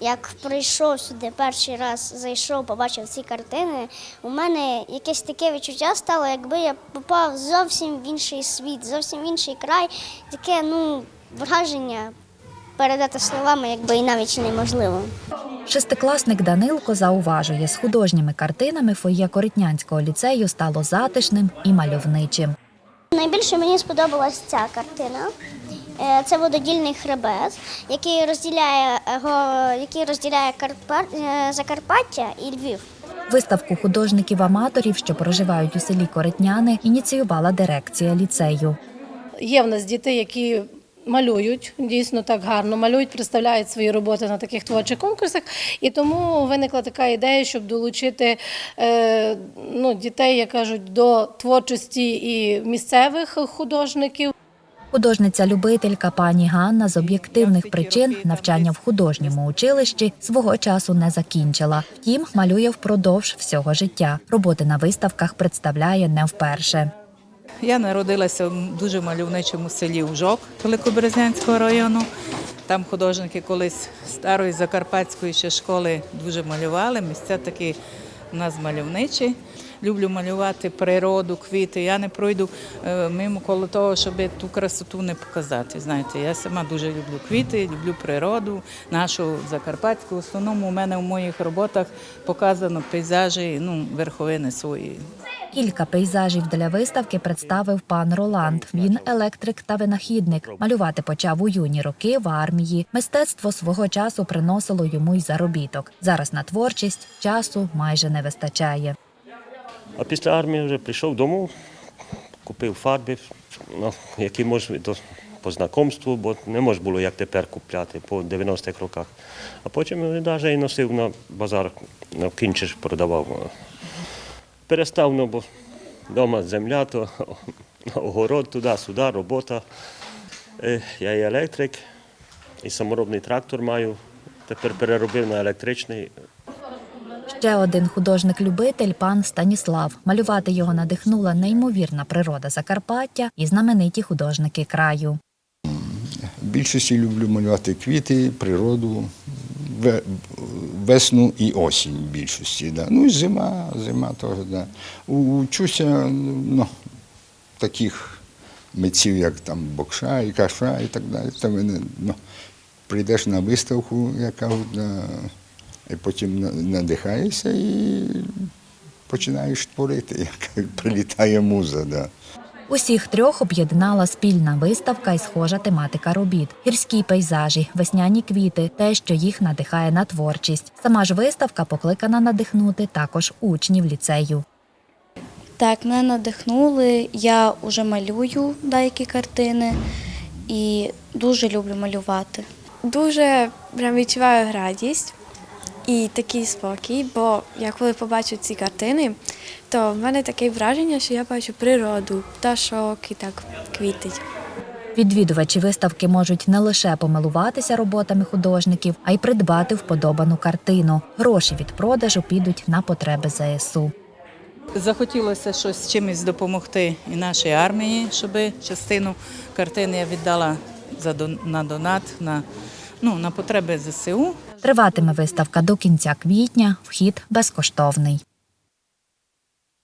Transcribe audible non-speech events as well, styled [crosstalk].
як прийшов сюди перший раз, зайшов, побачив ці картини, у мене якесь таке відчуття стало, якби я попав зовсім в інший світ, зовсім в інший край. Таке ну, враження передати словами, якби і навіть неможливо. Шестикласник Данилко зауважує, з художніми картинами фоє Коритнянського ліцею стало затишним і мальовничим. Найбільше мені сподобалась ця картина. Е, Це вододільний хребет, який розділяє, е, го- який розділяє Карпа- е, Закарпаття і Львів. Виставку художників-аматорів, що проживають у селі Коритняни, ініціювала дирекція ліцею. Є в нас діти, які малюють, дійсно так гарно малюють, представляють свої роботи на таких творчих конкурсах. І тому виникла така ідея, щоб долучити е, ну, дітей, як кажуть, до творчості і місцевих художників. Художниця-любителька пані Ганна з об'єктивних причин навчання в художньому училищі свого часу не закінчила. Втім, малює впродовж всього життя. Роботи на виставках представляє не вперше. Я народилася в дуже мальовничому селі Ужок Великоберезнянського району. Там художники колись старої закарпатської ще школи дуже малювали. Місця такі у нас мальовничі. Люблю малювати природу, квіти. Я не пройду е, мимо коло того, щоб ту красоту не показати. Знаєте, я сама дуже люблю квіти, люблю природу, нашу закарпатську. В основному у мене в моїх роботах показано пейзажі, ну, верховини свої. Кілька пейзажів для виставки представив пан Роланд. Він електрик та винахідник. Малювати почав у юні роки в армії. Мистецтво свого часу приносило йому й заробіток. Зараз на творчість часу майже не вистачає. А після армії вже прийшов додому, купив фарби, ну, які можна по знакомству, бо не можна було як тепер купляти по 90-х роках. А потім навіть і носив на базар, на кінчиш продавав. Перестав, ну, бо вдома земля, то [laughs] огород туди-сюди, робота. Е, Я і електрик, і саморобний трактор маю. Тепер переробив на електричний. Ще один художник-любитель пан Станіслав. Малювати його надихнула неймовірна природа Закарпаття і знамениті художники краю. Більшості люблю малювати квіти, природу, весну і осінь більшості. Да. Ну і зима, зима теж. Да. Учуся ну, таких митців, як там Бокша і Каша і так далі. Та мене, ну, прийдеш на виставку, яка да, і потім на- надихаєшся і починаєш творити, [laughs] як прилітає муза. Да. Усіх трьох об'єднала спільна виставка і схожа тематика робіт: гірські пейзажі, весняні квіти, те, що їх надихає на творчість. Сама ж виставка покликана надихнути також учнів ліцею. Так, мене надихнули. Я вже малюю деякі картини і дуже люблю малювати. Дуже прям відчуваю радість і такий спокій, бо я коли побачу ці картини, то в мене таке враження, що я бачу природу, пташок і так квітить. Відвідувачі виставки можуть не лише помилуватися роботами художників, а й придбати вподобану картину. Гроші від продажу підуть на потреби ЗСУ. Захотілося щось чимось допомогти і нашій армії, щоб частину картини я віддала на донат на, ну, на потреби ЗСУ. Триватиме виставка до кінця квітня. Вхід безкоштовний.